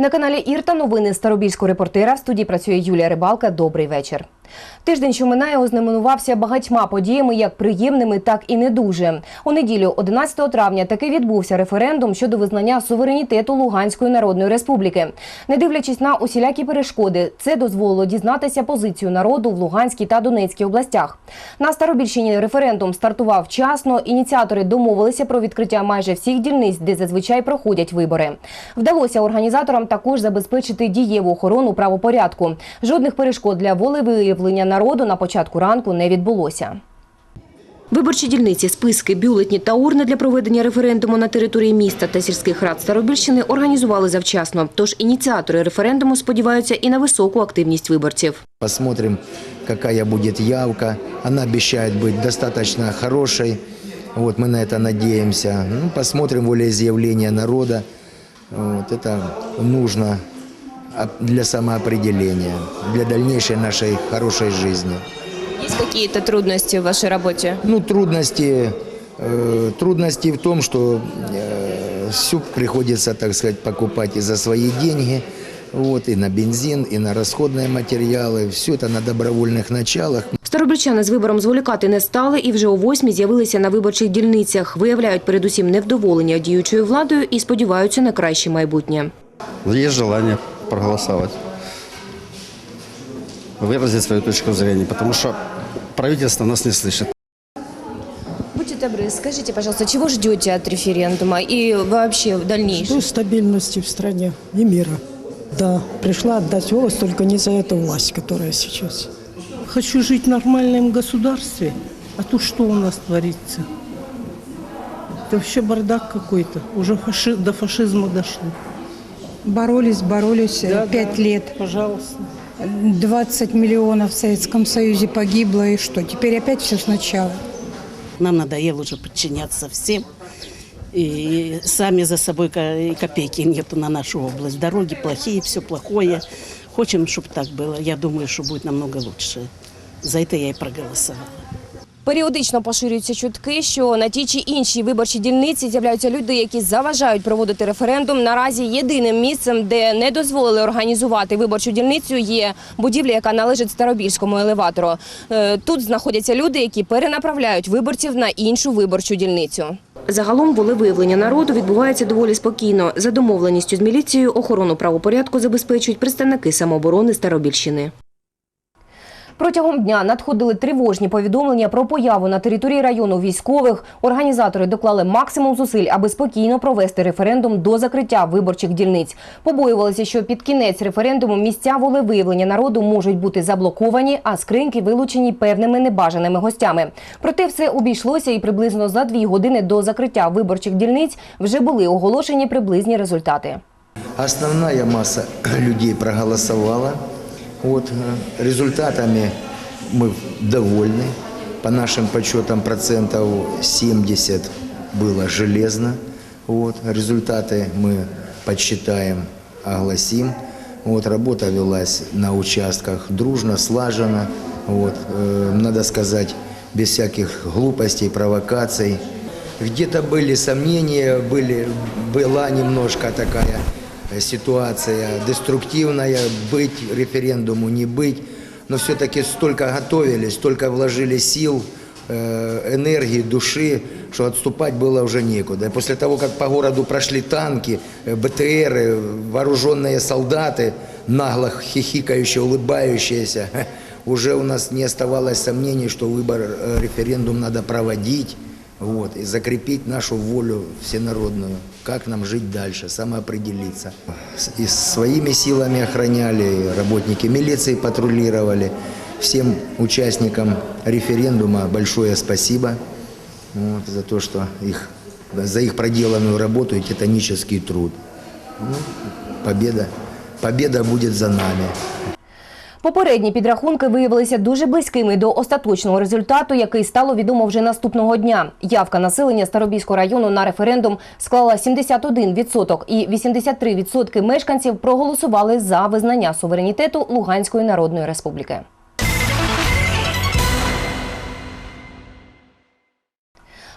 На каналі Ірта новини Старобільського репортера в студії працює Юлія Рибалка. Добрий вечір. Тиждень, що минає, ознаменувався багатьма подіями, як приємними, так і не дуже. У неділю, 11 травня, таки відбувся референдум щодо визнання суверенітету Луганської Народної Республіки. Не дивлячись на усілякі перешкоди, це дозволило дізнатися позицію народу в Луганській та Донецькій областях. На Старобільщині референдум стартував вчасно. Ініціатори домовилися про відкриття майже всіх дільниць, де зазвичай проходять вибори. Вдалося організаторам також забезпечити дієву охорону правопорядку. Жодних перешкод для волевиявлення народу на початку ранку не відбулося. Виборчі дільниці, списки, бюлетні та урни для проведення референдуму на території міста та сільських рад Старобільщини організували завчасно. Тож ініціатори референдуму сподіваються і на високу активність виборців. Посмотрим, какая будет явка. Она обещает быть достаточно хорошей. Вот мы на это надеемся. Ну, посмотрим волеизъявление народа. Вот это нужно а- для самоопределения, для дальнейшей нашей хорошей жизни. Є якісь трудності в вашій роботі? Ну, трудности, э, трудности в том, что э, все приходится, так сказать, покупать и за свои деньги, вот, и на бензин, и на расходные материалы. Все это на добровольных началах. Старобільчани з вибором зволікати не стали і вже о восьмій з'явилися на виборчих дільницях. Виявляють передусім невдоволення діючою владою і сподіваються на краще майбутнє. Есть желание Проголосовать, выразить свою точку зрения, потому что правительство нас не слышит. Будьте добры, скажите, пожалуйста, чего ждете от референдума и вообще в дальнейшем? Жду стабильности в стране и мира. Да, пришла отдать голос, только не за эту власть, которая сейчас. Хочу жить в нормальном государстве, а то что у нас творится? Это вообще бардак какой-то. Уже фаши- до фашизма дошло. Боролись, боролись э, Да, пять да. лет. Пожалуйста. 20 миллионов в Советском Союзе погибло, и что? Теперь опять все сначала. Нам надоело уже подчиняться всем. И сами за собой ко- и копейки нету на нашу область. Дороги плохие, все плохое. Хочем, чтобы так было. Я думаю, что будет намного лучше. За это я и проголосовала. Періодично поширюються чутки, що на тій чи іншій виборчій дільниці з'являються люди, які заважають проводити референдум. Наразі єдиним місцем, де не дозволили організувати виборчу дільницю, є будівля, яка належить Старобільському елеватору. Е, Тут знаходяться люди, які перенаправляють виборців на іншу виборчу дільницю. Загалом волевиявлення народу відбувається доволі спокійно. За домовленістю з міліцією охорону правопорядку забезпечують представники самооборони Старобільщини. Протягом дня надходили тривожні повідомлення про появу на території району військових. Організатори доклали максимум зусиль, аби спокійно провести референдум до закриття виборчих дільниць. Побоювалися, що під кінець референдуму місця волевиявлення народу можуть бути заблоковані, а скриньки вилучені певними небажаними гостями. Проте все обійшлося, і приблизно за дві години до закриття виборчих дільниць вже були оголошені приблизні результати. Основная масса людей проголосовала. Вот, э, результатами мы довольны. По нашим подсчетам процентов 70 было железно. Вот, результаты мы подсчитаем, огласим. Вот, работа велась на участках дружно, слаженно. Вот, э, надо сказать, без всяких глупостей, провокаций. Где-то были сомнения, были, была немножко такая э, ситуация деструктивная, быть референдуму, не быть. Но все-таки столько готовились, столько вложили сил, э, энергии, души, что отступать было уже некуда. И после того, как по городу прошли танки, э, БТРы, вооруженные солдаты, нагло хихикающие, улыбающиеся, уже у нас не оставалось сомнений, что выбор, э, референдум надо проводить. Вот, и закрепить нашу волю всенародную, как нам жить дальше, самоопределиться. И своими силами охраняли, работники милиции патрулировали. Всем участникам референдума большое спасибо вот, за то, что их, за их проделанную работу и титанический труд. Ну, победа, победа будет за нами. Попередні підрахунки виявилися дуже близькими до остаточного результату, який стало відомо вже наступного дня. Явка населення Старобійського району на референдум склала 71% і 83% мешканців проголосували за визнання суверенітету Луганської Народної Республіки.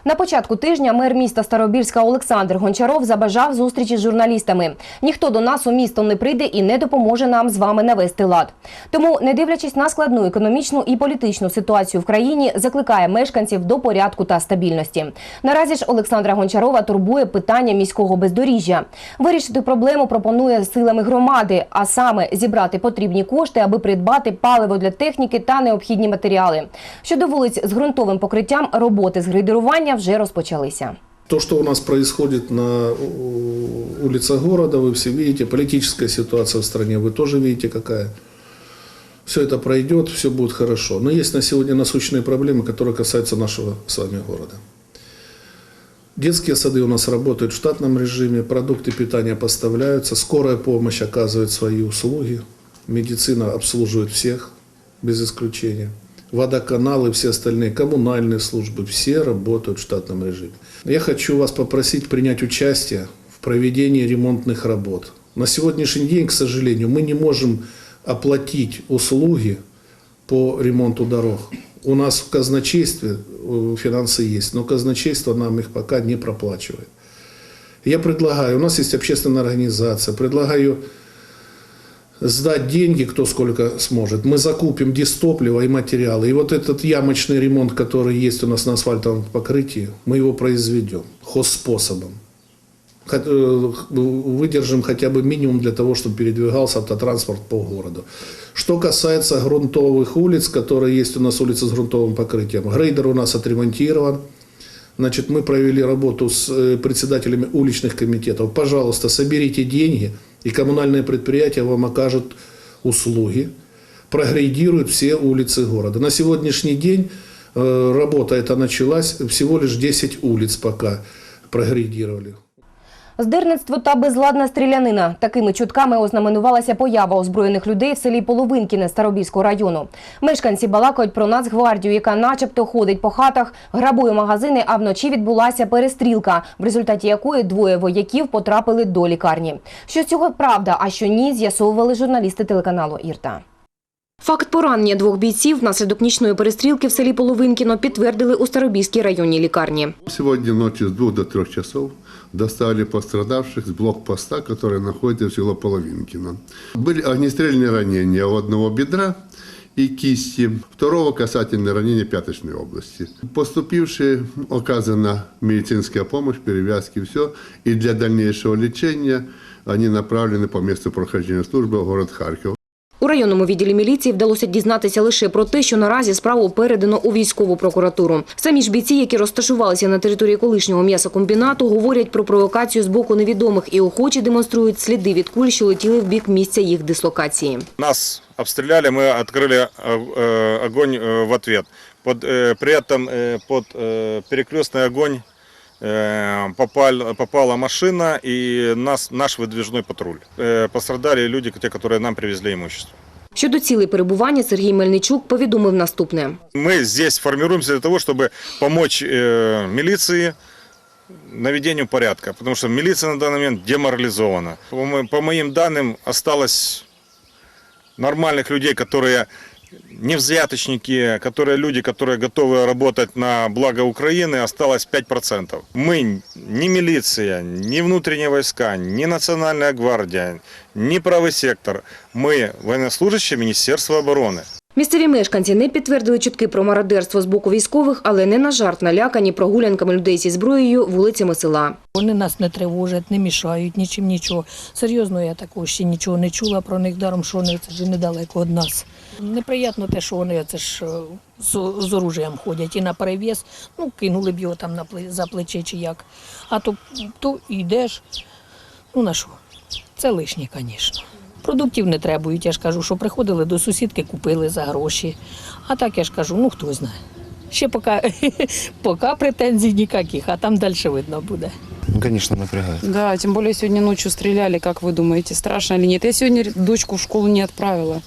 На початку тижня мер міста Старобільська Олександр Гончаров забажав зустрічі з журналістами. Ніхто до нас у місто не прийде і не допоможе нам з вами навести лад. Тому, не дивлячись на складну економічну і політичну ситуацію в країні, закликає мешканців до порядку та стабільності. Наразі ж Олександра Гончарова турбує питання міського бездоріжжя. Вирішити проблему пропонує силами громади, а саме зібрати потрібні кошти, аби придбати паливо для техніки та необхідні матеріали. Щодо вулиць з ґрунтовим покриттям, роботи з грейдерування вже розпочалися. То, что у нас происходит на у, улицах города, вы все видите, политическая ситуация в стране, вы тоже видите какая. Все это пройдет, все будет хорошо. Но есть на сегодня насущные проблемы, которые касаются нашего с вами города. Детские сады у нас работают в штатном режиме, продукты питания поставляются, скорая помощь оказывает свои услуги, медицина обслуживает всех, без исключения. Водоканалы и все остальные коммунальные службы, все работают в штатном режиме. Я хочу вас попросить принять участие в проведении ремонтных работ. На сегодняшний день, к сожалению, мы не можем оплатить услуги по ремонту дорог. У нас в казначействе э, финансы есть, но казначейство нам их пока не проплачивает. Я предлагаю, у нас есть общественная организация, предлагаю сдать деньги, кто сколько сможет. Мы закупим дистопливо и материалы. И вот этот ямочный ремонт, который есть у нас на асфальтовом покрытии, мы его произведем хозспособом. Э, Выдержим хотя бы минимум для того, чтобы передвигался автотранспорт по городу. Что касается грунтовых улиц, которые есть у нас улицы с грунтовым покрытием. Грейдер у нас отремонтирован. Значит, мы провели работу с э, председателями уличных комитетов. Пожалуйста, соберите деньги, и коммунальное предприятие вам окажет услуги, прогрейдирует все улицы города. На сегодняшний день э, работа эта началась, всего лишь 10 улиц пока прогрейдировали. Здирництво та безладна стрілянина. Такими чутками ознаменувалася поява озброєних людей в селі Половинкіне Старобільського району. Мешканці балакають про Нацгвардію, яка начебто ходить по хатах, грабує магазини, а вночі відбулася перестрілка, в результаті якої двоє вояків потрапили до лікарні. Що з цього правда, а що ні, з'ясовували журналісти телеканалу «Ірта». Факт поранення двох бійців внаслідок нічної перестрілки в селі Половинкіно підтвердили у Старобільській районній лікарні. Сегодня ночью с двух до трех часов доставили пострадавших с блокпоста, который находится в село Половинкино. Были огнестрельные ранения у одного бедра и кисти, второго касательное ранение пяточной области. Поступившие оказана медицинская помощь, перевязки, все. И для дальнейшего лечения они направлены по месту прохождения службы в город Харьков. У районному відділі міліції вдалося дізнатися лише про те, що наразі справу передано у військову прокуратуру. Самі ж бійці, які розташувалися на території колишнього м'ясокомбінату, говорять про провокацію з боку невідомих і охоче демонструють сліди від куль, що летіли в бік місця їх дислокації. Нас обстреляли, мы открыли э, э, огонь э, в ответ. Под, э, при этом э, под э, перекрестный огонь э, попал, попала машина и нас, наш выдвижной патруль. Э, Пострадали люди, те, которые нам привезли имущество. Щодо цілей перебування Сергій Мельничук повідомив наступне. Мы здесь формируемся для того, чтобы помочь э, милиции наведению порядка, потому что милиция на данный момент деморализована. По, мо- по моим данным, осталось нормальных людей, которые не взяточники, которые люди, которые готовы работать на благо Украины, осталось 5%. Мы ни милиция, ни внутренние войска, ни национальная гвардия, ни правый сектор. Мы военнослужащие Министерства обороны. Місцеві мешканці не підтвердили чутки про мародерство з боку військових, але не на жарт налякані прогулянками людей зі зброєю вулицями села. Вони нас не тривожать, не мішають нічим нічого. Серйозно, я такого ще нічого не чула про них, даром, що вони це ж недалеко від нас. Неприємно те, що вони це ж е, з, з оружієм ходять і на перевіз, ну, кинули б його там на пле- за плече чи як. А то, то йдеш, ну на що? Це лишнє, звісно. Продуктів не требують, я ж кажу, що приходили до сусідки, купили за гроші. А так я ж кажу, ну хто знає. Ще поки, поки претензій ніяких, а там далі видно буде. Ну, конечно, напрягает. Да, тем более сегодня ночью стреляли, как вы думаете, страшно или нет? Я сегодня дочку в школу не отправила,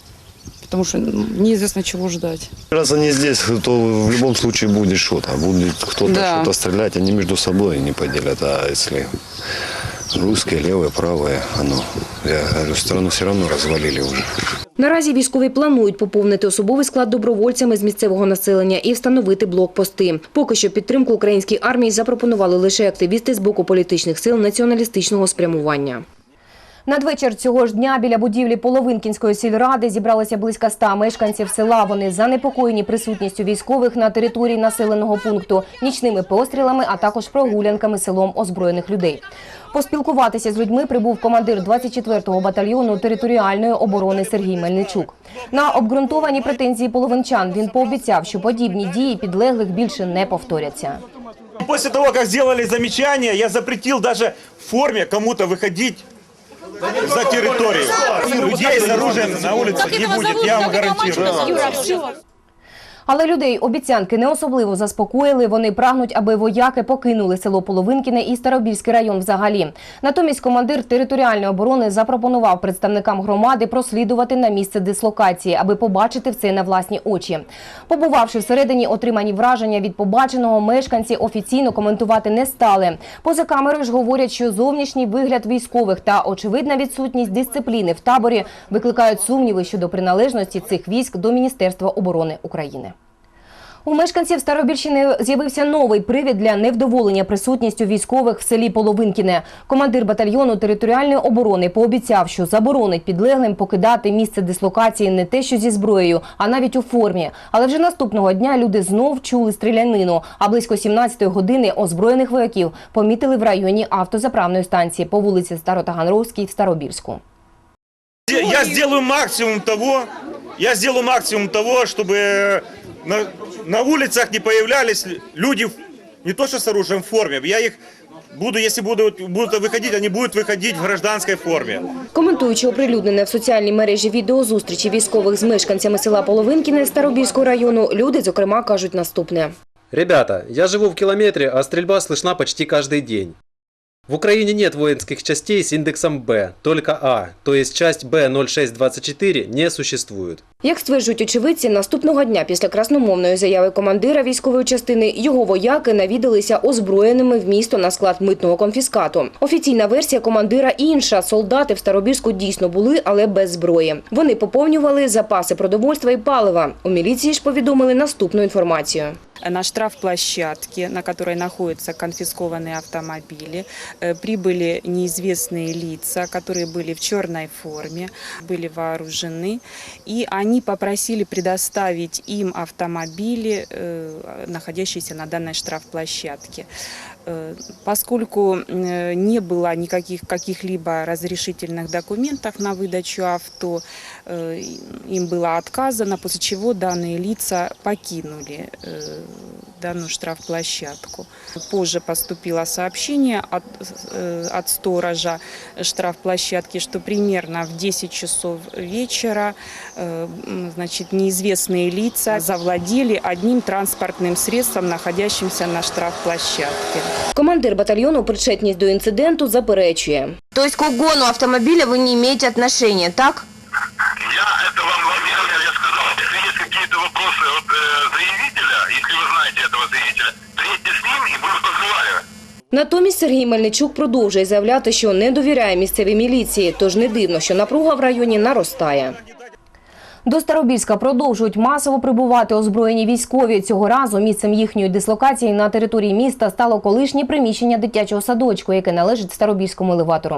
потому что неизвестно чего ждать. Раз они здесь, то в любом случае будет что-то. Будет кто-то Да. что-то стрелять, они между собой не поделят. А если русское, левое, правое, оно, я говорю, страну все равно развалили уже. Наразі військові планують поповнити особовий склад добровольцями з місцевого населення і встановити блокпости. Поки що підтримку українській армії запропонували лише активісти з боку політичних сил націоналістичного спрямування. Надвечір цього ж дня біля будівлі Половинкінської сільради зібралося близько ста мешканців села. Вони занепокоєні присутністю військових на території населеного пункту, нічними пострілами, а також прогулянками селом озброєних людей. Поспілкуватися з людьми прибув командир 24-го батальйону територіальної оборони Сергій Мельничук. На обґрунтовані претензії половинчан він пообіцяв, що подібні дії підлеглих більше не повторяться. После того, как сделали замечание, я запретил даже в форме кому-то выходить за территорию. Людей с оружием на улице не будет, я вам гарантирую. Але людей обіцянки не особливо заспокоїли. Вони прагнуть, аби вояки покинули село Половинкіне і Старобільський район взагалі. Натомість командир територіальної оборони запропонував представникам громади прослідувати на місце дислокації, аби побачити все на власні очі. Побувавши всередині, отримані враження від побаченого, мешканці офіційно коментувати не стали. Поза камерою ж говорять, що зовнішній вигляд військових та очевидна відсутність дисципліни в таборі викликають сумніви щодо приналежності цих військ до Міністерства оборони України. У мешканців Старобільщини з'явився новий привід для невдоволення присутністю військових в селі Половинкіне. Командир батальйону територіальної оборони пообіцяв, що заборонить підлеглим покидати місце дислокації не те, що зі зброєю, а навіть у формі. Але вже наступного дня люди знов чули стрілянину. А близько 17-ї години озброєних вояків помітили в районі автозаправної станції по вулиці Старотаганровській в Старобільську. Я сделаю максимум того, я сделаю максимум того, чтобы на, на улицах не появлялись люди в- не то что с оружием в форме. Я их буду, если будут, будут выходить, они будут выходить в гражданской форме. Коментуючи оприлюднене в соціальній мережі відео зустрічі військових з мешканцями села Половинкіне Старобільського району, люди, зокрема, кажуть наступне. Ребята, я живу в километре, а стрельба слышна почти каждый день. В Украине нет воинских частей с индексом Б, только А, то есть часть Б0624 не существует. Як стверджують очевидці, наступного дня після красномовної заяви командира військової частини його вояки навідалися озброєними в місто на склад митного конфіскату. Офіційна версія командира інша. Солдати в Старобірську дійсно були, але без зброї. Вони поповнювали запаси продовольства і палива. У міліції ж повідомили наступну інформацію. На штрафплощадке, на которой находятся конфискованные автомобили, э, прибыли неизвестные лица, которые были в черной форме, были вооружены, и они попросили предоставить им автомобили, э, находящиеся на данной штрафплощадке. Э, Поскольку э, не было никаких каких-либо разрешительных документов на выдачу авто, э, им было отказано, после чего данные лица покинули э, данную штрафплощадку. Позже поступило сообщение от, э, от сторожа штрафплощадки, что примерно в 10 часов вечера э, м, значит, неизвестные лица завладели одним транспортным средством, находящимся на штрафплощадке. Командир батальйону причетність до інциденту заперечує. Тобто к угону автомобіля ви не маєте відношення, так? Я это вам, Натомість Сергій Мельничук продовжує заявляти, що не довіряє місцевій міліції, тож не дивно, що напруга в районі наростає. До Старобільська продовжують масово прибувати озброєні військові. Цього разу місцем їхньої дислокації на території міста стало колишнє приміщення дитячого садочку, яке належить Старобільському елеватору.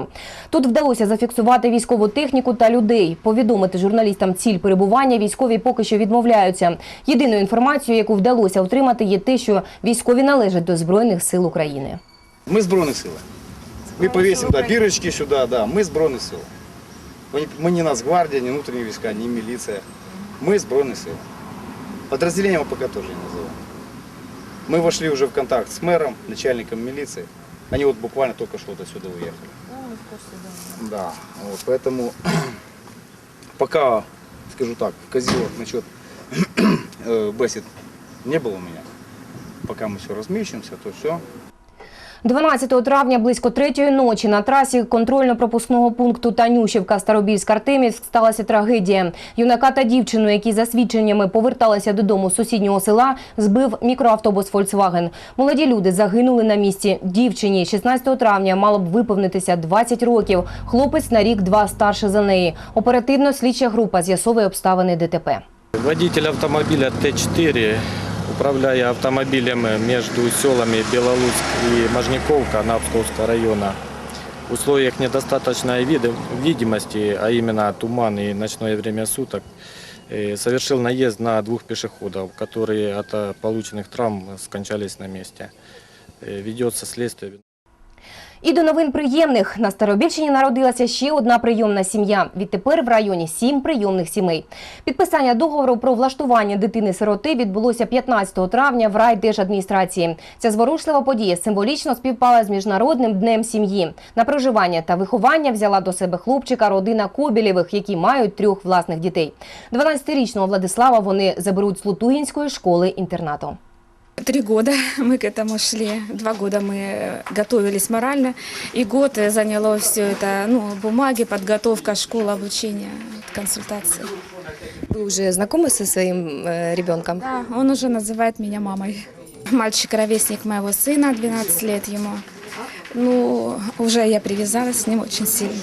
Тут вдалося зафіксувати військову техніку та людей. Повідомити журналістам ціль перебування військові поки що відмовляються. Єдиною інформацією, яку вдалося отримати, є те, що військові належать до збройних сил України. Мы збройні сили. Мы повесим да, бирочки сюда, да. Мы збройні сили. Мы ми не Нацгвардія, не внутренние войска, не милиция. Мы збройні сили. Подразделение мы пока тоже не называем. Мы вошли уже в контакт с мэром, начальником милиции. Они вот буквально только что отсюда уехали. Ну, мы в курсе, да. Да, вот, поэтому пока, скажу так, в козелок насчет э, бесит не было у меня. Пока мы все размещаемся, то все, 12 травня близько третьої ночі на трасі контрольно-пропускного пункту Танюшівка Старобільськ Артемівськ сталася трагедія. Юнака та дівчину, які за свідченнями поверталися додому з сусіднього села, збив мікроавтобус Volkswagen. Молоді люди загинули на місці. Дівчині 16 травня мало б виповнитися 20 років. Хлопець на рік-два старше за неї. Оперативно слідча група з'ясовує обставини ДТП. Водитель автомобиля Т4, управляя автомобилем между селами Белолуцк и Можниковка Напсковского района, в условиях недостаточной види- видимости, а именно туман и ночное время суток, э, совершил наезд на двух пешеходов, которые от э, полученных травм скончались на месте. Э, Ведется следствие. І до новин приємних. На Старобільщині народилася ще одна прийомна сім'я. Відтепер в районі сім прийомних сімей. Підписання договору про влаштування дитини-сироти відбулося 15 травня в райдержадміністрації. Ця зворушлива подія символічно співпала з Міжнародним днем сім'ї. На проживання та виховання взяла до себе хлопчика родина Кобілєвих, які мають трьох власних дітей. 12-річного Владислава вони заберуть з Лутугінської школи-інтернату. Три года мы к этому шли. Два года мы готовились морально. И год заняло все это, ну, бумаги, подготовка, школа, обучение, консультации. Вы уже знакомы со своим э, ребенком? Да, он уже называет меня мамой. Мальчик ровесник моего сына, 12 лет ему. Ну, уже я привязалась с ним очень сильно.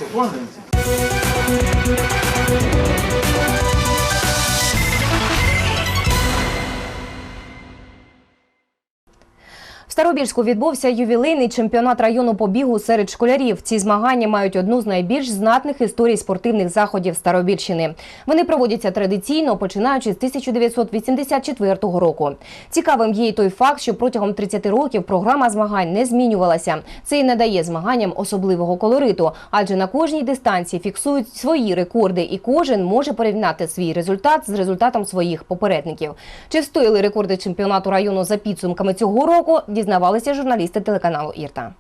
Старобільську відбувся ювілейний чемпіонат району по бігу серед школярів. Ці змагання мають одну з найбільш знатних історій спортивних заходів Старобільщини. Вони проводяться традиційно, починаючи з 1984 року. Цікавим є й той факт, що протягом 30 років програма змагань не змінювалася. Це і надає змаганням особливого колориту, адже на кожній дистанції фіксують свої рекорди, і кожен може порівняти свій результат з результатом своїх попередників. Чи встояли рекорди чемпіонату району за підсумками цього року? Дізнавалися журналісти телеканалу Ірта.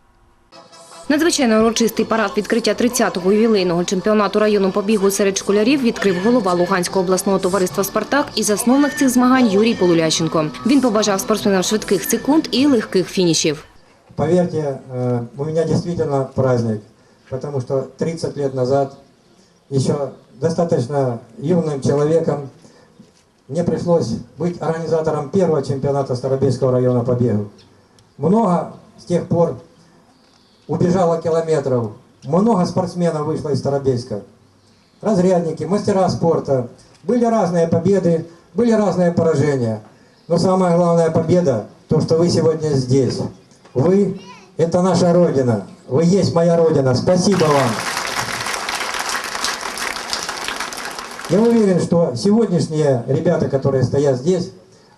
Надзвичайно урочистий парад відкриття 30-го ювілейного чемпіонату району по бігу серед школярів відкрив голова Луганського обласного товариства «Спартак» і засновник цих змагань Юрій Полулященко. Він побажав спортсменам швидких секунд і легких фінішів. Поверьте, э, у меня действительно праздник, потому что 30 лет назад, еще достаточно юным человеком, мне пришлось быть организатором первого чемпионата Старобельского района по бегу. Много с тех пор убежало километров, много спортсменов вышло из Старобельска. Разрядники, мастера спорта. Были разные победы, были разные поражения. Но самая главная победа, то, что вы сегодня здесь. Вы – это наша Родина. Вы есть моя Родина. Спасибо вам. Я уверен, что сегодняшние ребята, которые стоят здесь,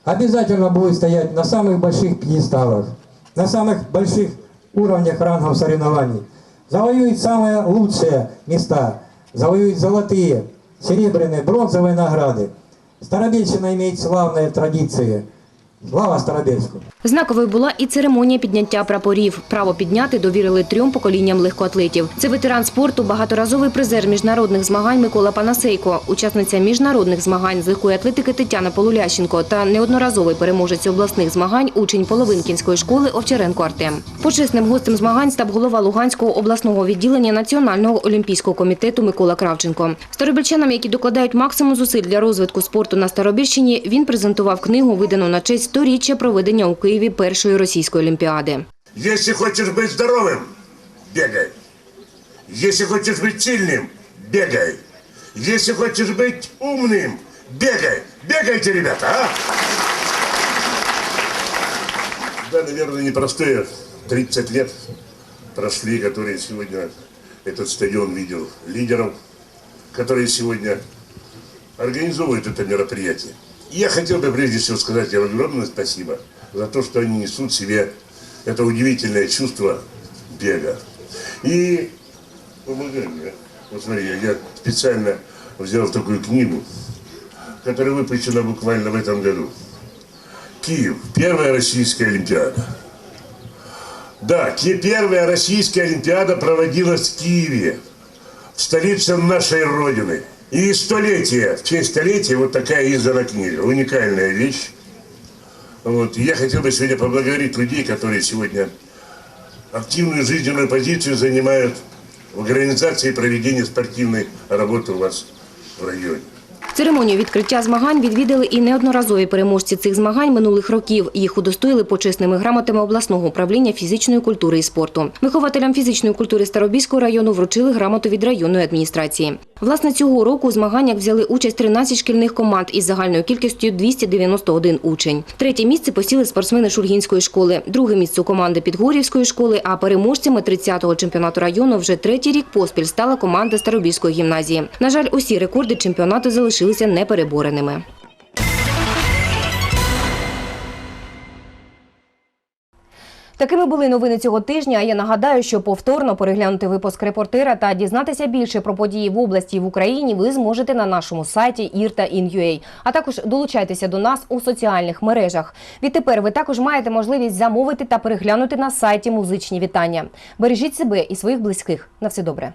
обязательно будут стоять на самых больших пьедесталах, на самых больших уровнях рангов соревнований. Завоюют самые лучшие места, завоюют золотые, серебряные, бронзовые награды. Старобельщина имеет славные традиции. Слава Старобельску! Знаковою була і церемонія підняття прапорів. Право підняти довірили трьом поколінням легкоатлетів. Це ветеран спорту, багаторазовий призер міжнародних змагань Микола Панасейко, учасниця міжнародних змагань з легкої атлетики Тетяна Полулященко та неодноразовий переможець обласних змагань учень Половинкінської школи Овчаренко Артем. Почесним гостем змагань став голова Луганського обласного відділення Національного олімпійського комітету Микола Кравченко. Старобільчанам, які докладають максимум зусиль для розвитку спорту на Старобільщині, він презентував книгу, видану на честь сторіччя проведення у Києві першої російської олімпіади. Если хочешь быть здоровым, бегай. Если хочешь быть сильным, бегай. Если хочешь быть умным, бегай. Бегайте, ребята, а? Да, наверное, непростые 30 лет прошли, которые сегодня этот стадион видел лидеров, которые сегодня организовывают это мероприятие. Я хотел бы прежде всего сказать им огромное спасибо за то, что они несут в себе это удивительное чувство бега. И помогай мне. Вот смотри, я специально взял такую книгу, которая выпущена буквально в этом году. Киев. Первая российская Олимпиада. Да, первая российская Олимпиада проводилась в Киеве, в столице нашей Родины. И столетие, в честь столетия вот такая издана книга. Уникальная вещь. Вот. Я хотел бы сегодня поблагодарить людей, которые сегодня активную жизненную позицию занимают в организации и проведении спортивной работы у вас в районе. Церемонію відкриття змагань відвідали і неодноразові переможці цих змагань минулих років. Їх удостоїли почесними грамотами обласного управління фізичної культури і спорту. Вихователям фізичної культури Старобільського району вручили грамоту від районної адміністрації. Власне, цього року у змаганнях взяли участь 13 шкільних команд із загальною кількістю 291 учень. Третє місце посіли спортсмени Шульгінської школи, друге місце команди Підгорівської школи, а переможцями 30-го чемпіонату району вже третій рік поспіль стала команда Старобільської гімназії. На жаль, усі рекорди чемпіонату залишилися неперебореними. Такими були новини цього тижня. Я нагадаю, що повторно переглянути випуск репортера та дізнатися більше про події в області і в Україні ви зможете на нашому сайті irta.in.ua. А також долучайтеся до нас у соціальних мережах. Відтепер ви також маєте можливість замовити та переглянути на сайті музичні вітання. Бережіть себе і своїх близьких. На все добре.